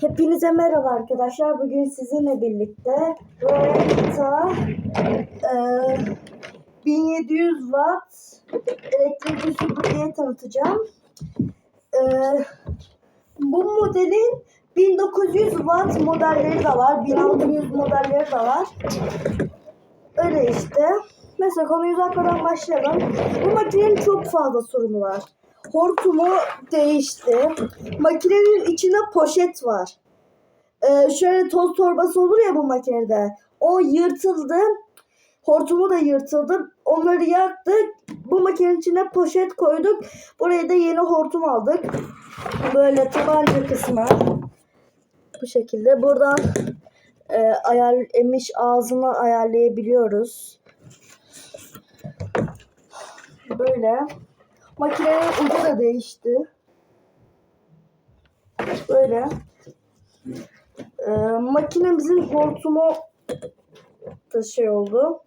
Hepinize merhaba arkadaşlar. Bugün sizinle birlikte Roetta e, 1700 watt elektrikli süpürgeyi tanıtacağım. E, bu modelin 1900 watt modelleri de var. 1600 modelleri de var. Öyle işte. Mesela konuyu uzatmadan başlayalım. Bu makinenin çok fazla sorunu var. Hortumu değişti. Makinenin içinde poşet var. Ee, şöyle toz torbası olur ya bu makinede. O yırtıldı. Hortumu da yırtıldı. Onları yaktık. Bu makinenin içine poşet koyduk. Buraya da yeni hortum aldık. Böyle tabanca kısmı. Bu şekilde. Buradan e, ayar, emiş ağzını ayarlayabiliyoruz. Böyle. Makinenin ucu da değişti. Böyle. Ee, makinemizin hortumu da şey oldu.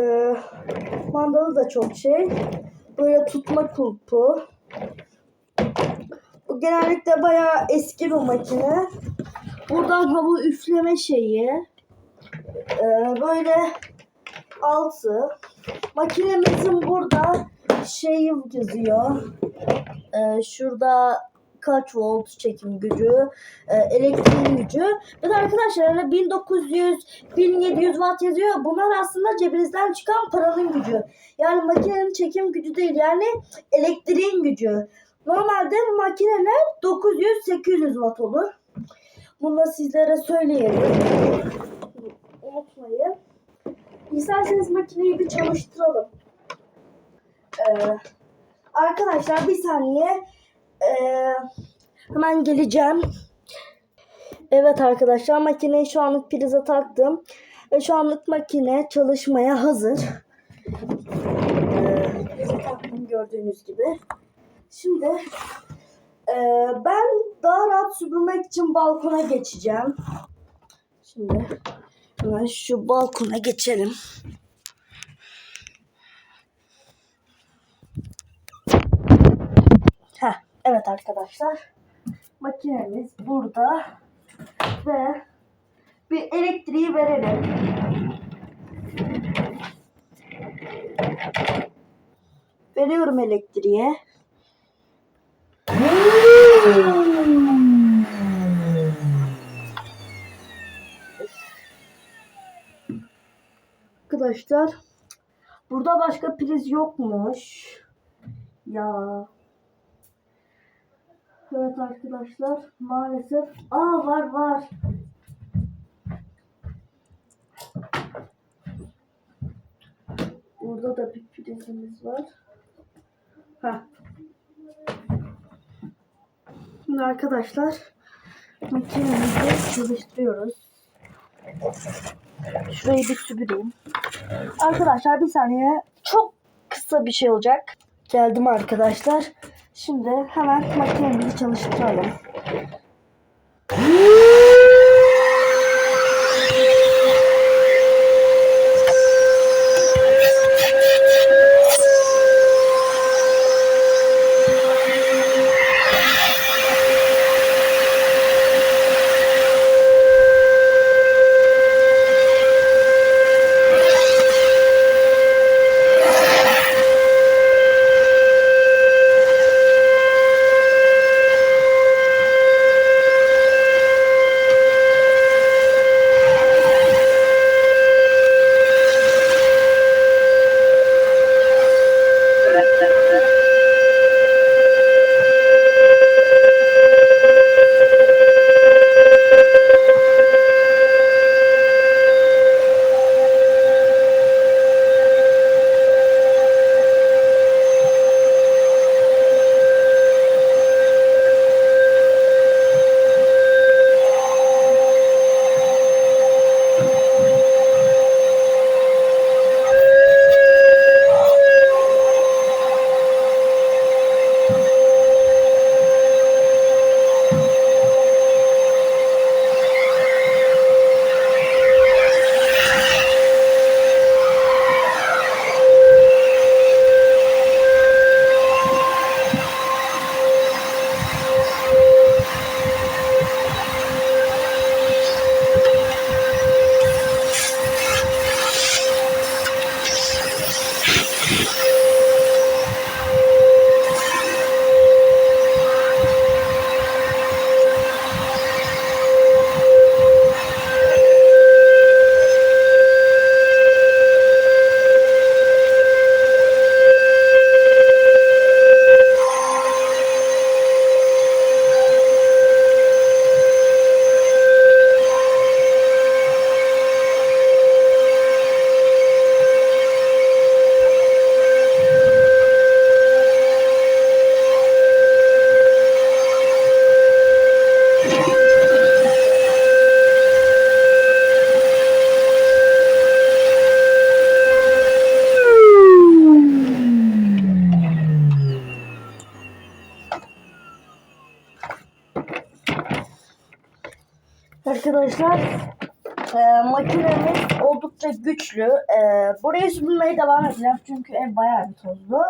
Ee, mandalı da çok şey. Böyle tutma kulpu. Bu genellikle bayağı eski bir makine. Buradan hava üfleme şeyi. Ee, böyle altı. Makinemizin burada şey yazıyor. Ee, şurada kaç volt çekim gücü, e, elektriğin gücü. Bir arkadaşlar hani 1900, 1700 watt yazıyor. Bunlar aslında cebinizden çıkan paranın gücü. Yani makinenin çekim gücü değil yani elektriğin gücü. Normalde makineler 900-800 watt olur. Bunu da sizlere söyleyelim. Unutmayın. İsterseniz makineyi bir çalıştıralım. Ee, arkadaşlar bir saniye. Ee, hemen geleceğim. Evet arkadaşlar makineyi şu anlık prize taktım. Ve şu anlık makine çalışmaya hazır. Ee, prize taktım gördüğünüz gibi. Şimdi e, ben daha rahat süpürmek için balkona geçeceğim. Şimdi hemen şu balkona geçelim. Heh, evet arkadaşlar. Makinemiz burada ve bir elektriği verelim. Veriyorum elektriğe. Arkadaşlar burada başka priz yokmuş. Ya. Evet arkadaşlar maalesef. Aa var var. Burada da bir prizimiz var. Ha. Şimdi arkadaşlar makinemizi çalıştırıyoruz. Şurayı bir süpüreyim. Arkadaşlar bir saniye çok kısa bir şey olacak. Geldim arkadaşlar. Şimdi hemen makinemizi çalıştıralım. Çünkü ev bayağı bir tozlu.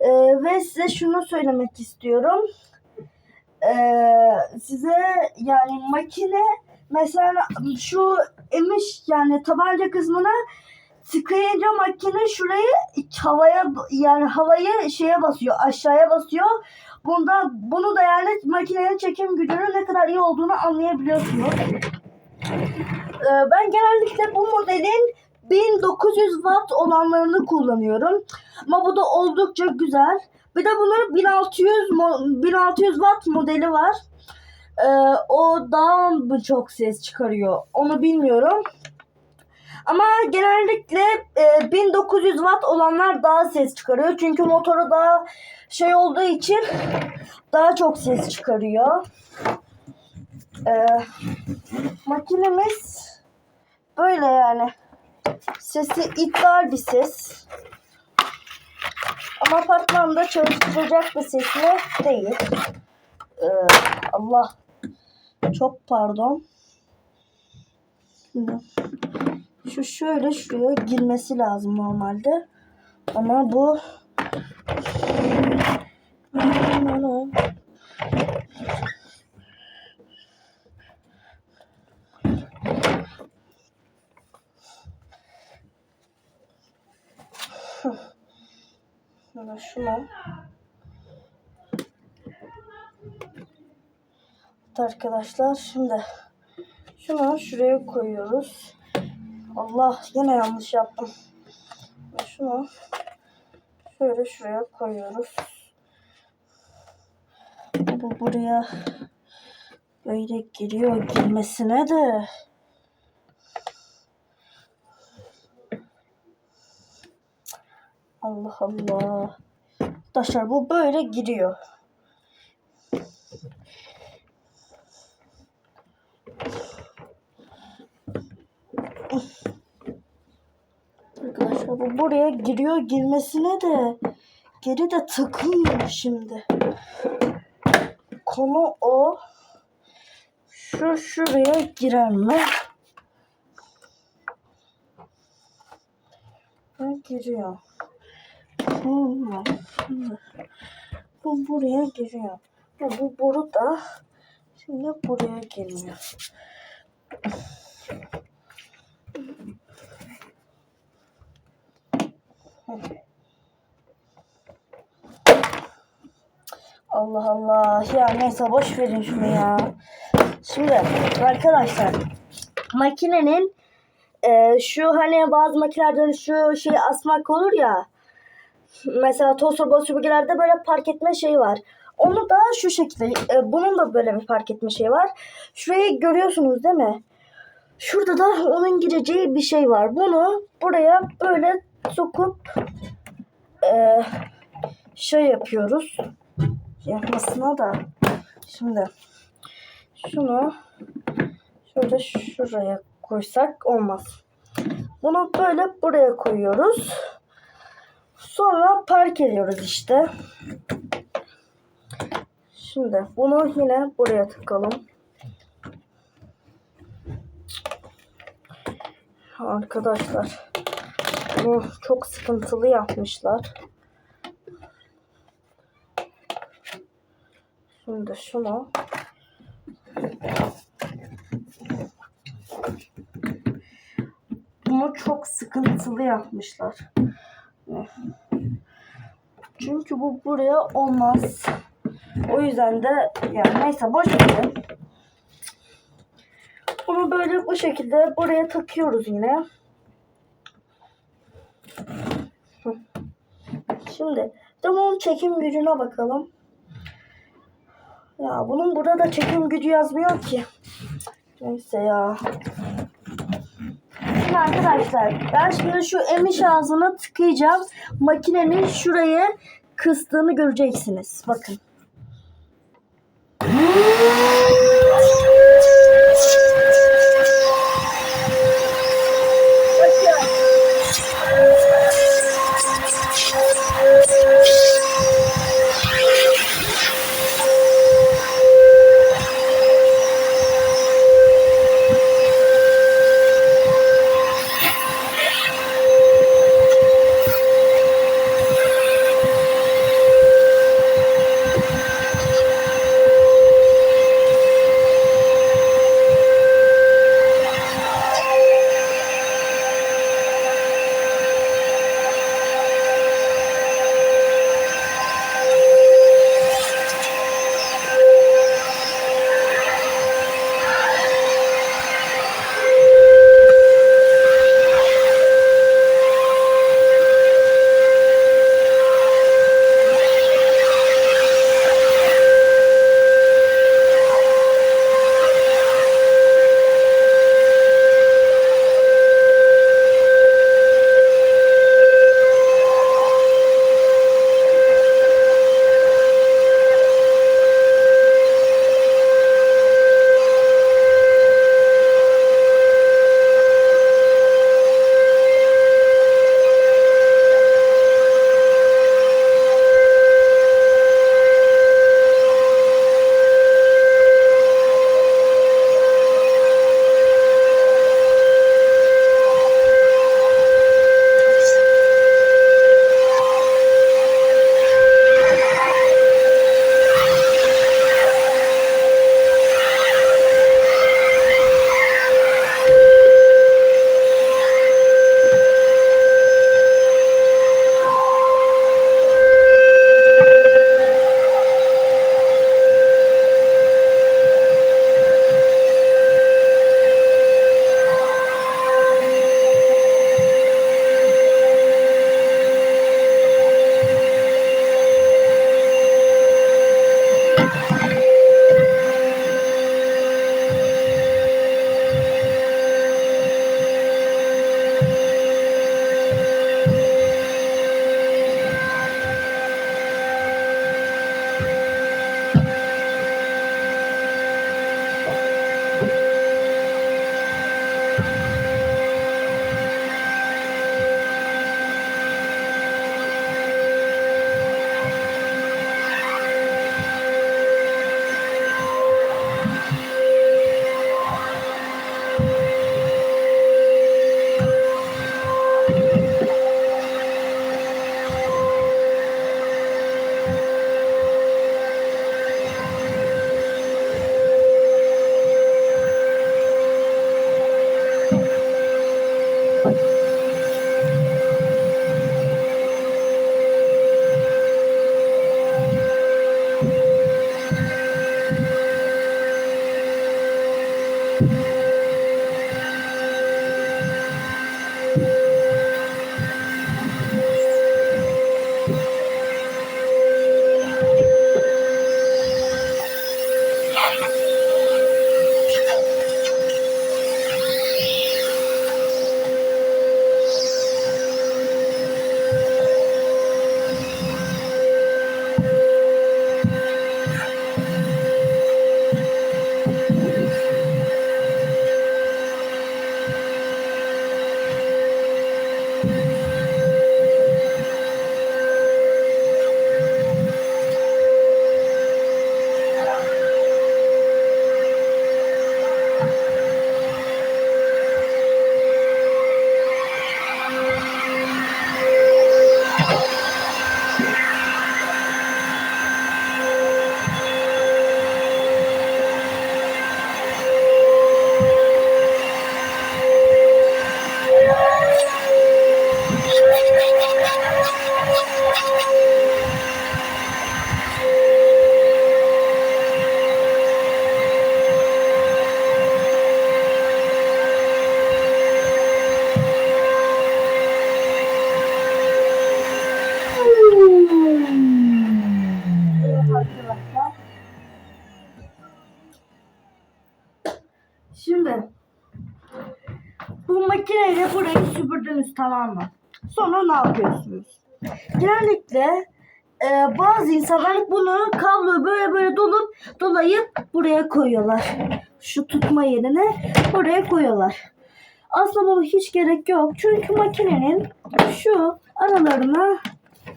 E, ve size şunu söylemek istiyorum. E, size yani makine mesela şu emiş yani tabanca kısmına tıkayınca makine şurayı havaya yani havayı şeye basıyor aşağıya basıyor. Bunda bunu da yani makinenin çekim gücünün ne kadar iyi olduğunu anlayabiliyorsunuz. Ee, ben genellikle bu modelin 1900 watt olanlarını kullanıyorum. Ama bu da oldukça güzel. Bir de bunun 1600 mo- 1600 watt modeli var. Ee, o daha mı çok ses çıkarıyor onu bilmiyorum. Ama genellikle e, 1900 watt olanlar daha ses çıkarıyor. Çünkü motoru daha şey olduğu için daha çok ses çıkarıyor. Ee, makinemiz böyle yani. Sesi iddial bir ses. Ama apartmanda çalıştıracak bir ses mi? Değil. Ee, Allah. Çok pardon. Şimdi şu şöyle şuraya girmesi lazım normalde. Ama bu Şuna. Evet arkadaşlar şimdi şunu şuraya koyuyoruz. Allah yine yanlış yaptım. Şunu şöyle şuraya koyuyoruz. Bu buraya böyle giriyor girmesine de. Allah Allah. Arkadaşlar bu böyle giriyor. Arkadaşlar bu buraya giriyor girmesine de geri de takılmıyor şimdi. Konu o. Şu şuraya girer mi? Giriyor. Bu buraya giriyor. Bu, bu boru da şimdi buraya giriyor. Allah Allah. Ya neyse boş verin şunu ya. Şimdi arkadaşlar makinenin e, şu hani bazı makinelerde şu şey asmak olur ya. Mesela toz soba süpürgelerde böyle park etme şeyi var. Onu da şu şekilde e, bunun da böyle bir park etme şeyi var. Şurayı görüyorsunuz değil mi? Şurada da onun gireceği bir şey var. Bunu buraya böyle sokup e, şey yapıyoruz yapmasına da şimdi şunu şöyle şuraya koysak olmaz. Bunu böyle buraya koyuyoruz. Sonra park ediyoruz işte. Şimdi bunu yine buraya tıkalım. Arkadaşlar bunu çok sıkıntılı yapmışlar. Şimdi şunu bunu çok sıkıntılı yapmışlar. Çünkü bu buraya olmaz. O yüzden de yani neyse boş verin. Bunu böyle bu şekilde buraya takıyoruz yine. Şimdi bunun çekim gücüne bakalım. Ya bunun burada da çekim gücü yazmıyor ki. Neyse ya. Şimdi arkadaşlar ben şimdi şu emiş ağzına tıkayacağım. Makinenin şuraya kıstığını göreceksiniz. Bakın. Tamam mı? Sonra ne yapıyorsunuz? Genellikle e, bazı insanlar bunu kabloyu böyle böyle dolup dolayıp buraya koyuyorlar. Şu tutma yerine buraya koyuyorlar. Aslında bunu hiç gerek yok. Çünkü makinenin şu aralarına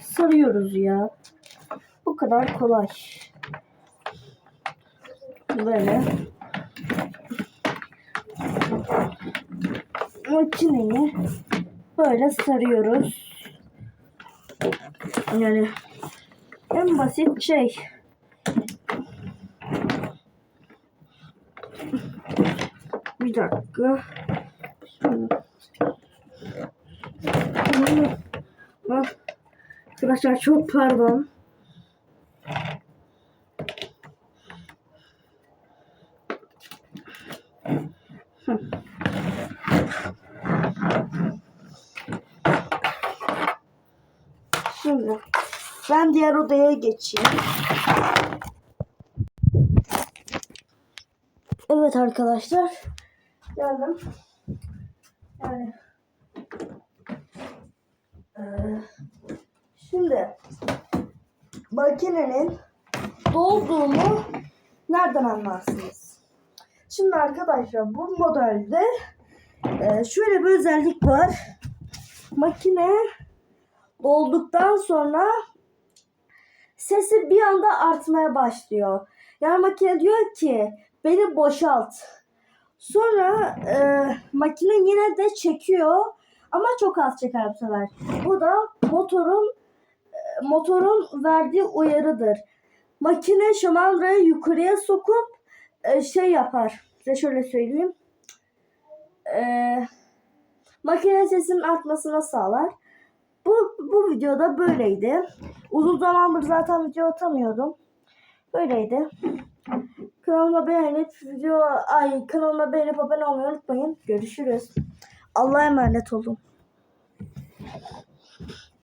sarıyoruz ya. Bu kadar kolay. Böyle. Makineyi böyle sarıyoruz. Yani en basit şey. Bir dakika. Ah, Arkadaşlar çok pardon. Şimdi ben diğer odaya geçeyim. Evet arkadaşlar. Geldim. Yani eee, şimdi makinenin dolduğunu nereden anlarsınız? Şimdi arkadaşlar bu modelde eee, şöyle bir özellik var. Makine dolduktan sonra sesi bir anda artmaya başlıyor. Yani makine diyor ki beni boşalt. Sonra e, makine yine de çekiyor ama çok az çeker bu sefer. Bu da motorun e, motorun verdiği uyarıdır. Makine şamandırayı yukarıya sokup e, şey yapar. Size şöyle söyleyeyim. E, makine sesinin artmasına sağlar. Bu, bu videoda böyleydi. Uzun zamandır zaten video atamıyordum. Böyleydi. Kanalıma beğenip video ay kanalıma beğenip abone olmayı unutmayın. Görüşürüz. Allah'a emanet olun.